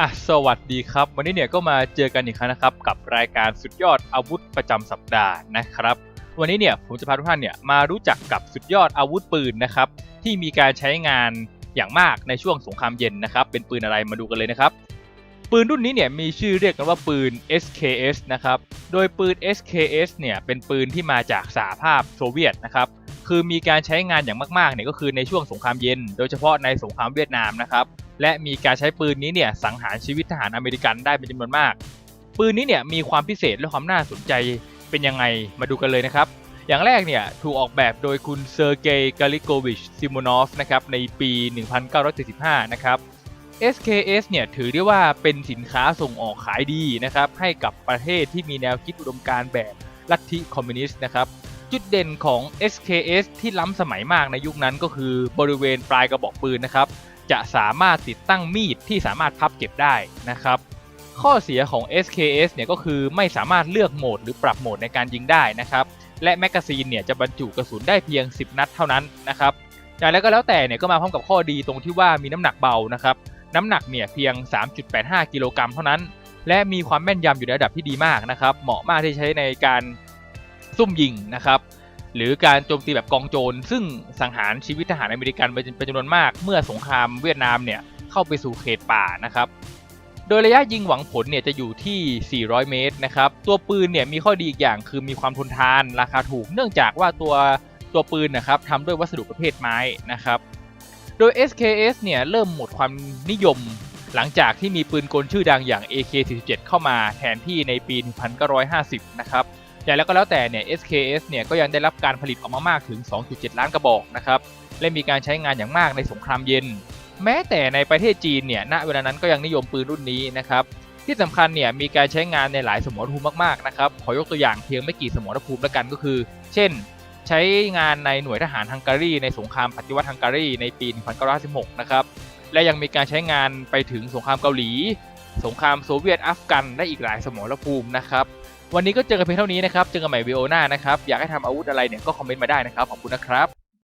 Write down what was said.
อะสวัสดีครับ วันนี้เนี่ยก็มาเจอกันอีกครั้งนะครับ กับรายการสุดยอดอาวุธประจำสัปดาห์นะครับ วันนี้เนี่ยผมจะพาทุกท่านเนี่ยมารู้จักกับสุดยอดอาวุธปืนนะครับ ที่มีการใช้งานอย่างมากในช่วงสงครามเย็นนะครับ เป็นปืนอะไรมาดูกันเลยนะครับ ปืนรุ่นนี้เนี่ยมีชื่อเรียกกันว่าปืน SKS นะครับ โดยปืน SKS เนี่ยเป็นปืนที่มาจากสหภาพโซเวียตนะครับ คือมีการใช้งานอย่างมากๆเนี่ยก็คือในช่วงสงครามเย็น โดยเฉพาะในสงครามเวียดนามนะครับ และมีการใช้ปืนนี้เนี่ยสังหารชีวิตทหารอเมริกันได้เป็นจำนวนมาก ปืนนี้เนี่ยมีความพิเศษและความน่าสนใจเป็นยังไงมาดูกันเลยนะครับ อย่างแรกเนี่ยถูกออกแบบโดยคุณเซอร์เกย์กาลิโกวิชซิโมนอฟนะครับในปี 1975 นะครับ SKS เนี่ยถือได้ว่าเป็นสินค้าส่งออกขายดีนะครับให้กับประเทศที่มีแนวคิดอุดมการแบบลัทธิคอมมิวนิสต์นะครับจุดเด่นของ SKS ที่ล้ำสมัยมากในยุคนั้นก็คือบริเวณปลายกระบอกปืนนะครับ จะสามารถติดตั้งมีดที่สามารถพับเก็บได้นะครับ ข้อเสียของ SKS เนี่ยก็คือไม่สามารถเลือกโหมดหรือปรับโหมดในการยิงได้นะครับ และแมกกาซีนเนี่ยจะบรรจุกระสุนได้เพียง 10 นัดเท่านั้นนะครับอย่างไรก็แล้วแต่เนี่ยก็มาพร้อมกับข้อดีตรงที่ว่ามีน้ำหนักเบานะครับ น้ำหนักเนี่ยเพียง 3.85 กิโลกรัมเท่านั้น และมีความแม่นยำอยู่ในระดับที่ดีมากนะครับ เหมาะมากที่ใช้ในการซุ่มยิงนะครับ หรือการโจมตีแบบกองโจร ซึ่งสังหารชีวิตทหารอเมริกันเป็นจำนวนมาก เมื่อสงครามเวียดนามเนี่ยเข้าไปสู่เขตป่านะครับ โดยระยะยิงหวังผลเนี่ยจะอยู่ที่ 400 เมตรนะครับ ตัวปืนเนี่ยมีข้อดีอีกอย่างคือมีความทนทานราคาถูก เนื่องจากว่าตัวตัวปืนนะครับทำด้วยวัสดุประเภทไม้นะครับ โดย SKS เนี่ยเริ่มหมดความนิยมหลังจากที่มีปืนกลชื่อดังอย่าง AK-47 เข้ามาแทนที่ในปี 1950 นะครับ อย่างแล้วก็แล้วแต่เนี่ย SKS เนี่ยก็ยังได้รับการผลิตออกมามากถึง 2.7 ล้านกระบอกนะครับ และมีการใช้งานอย่างมากในสงครามเย็น แม้แต่ในประเทศจีนเนี่ย ณ เวลานั้นก็ยังนิยมปืนรุ่นนี้นะครับ ที่สำคัญเนี่ยมีการใช้งานในหลายสมรภูมิมากๆนะครับ ขอยกตัวอย่างเพียงไม่กี่สมรภูมิแล้วกันก็คือ เช่น ใช้งานในหน่วยทหารฮังการีในสงครามปฏิวัติฮังการีในปี 1956นะครับ และยังมีการใช้งานไปถึงสงครามเกาหลี สงครามโซเวียตอัฟกัน และอีกหลายสมรภูมินะครับ วันนี้ก็เจอกันเพียงเท่านี้นะครับ เจอกันใหม่วิดีโอหน้านะครับ อยากให้ทำอาวุธอะไรเนี่ยก็คอมเมนต์มาได้นะครับ ขอบคุณนะครับ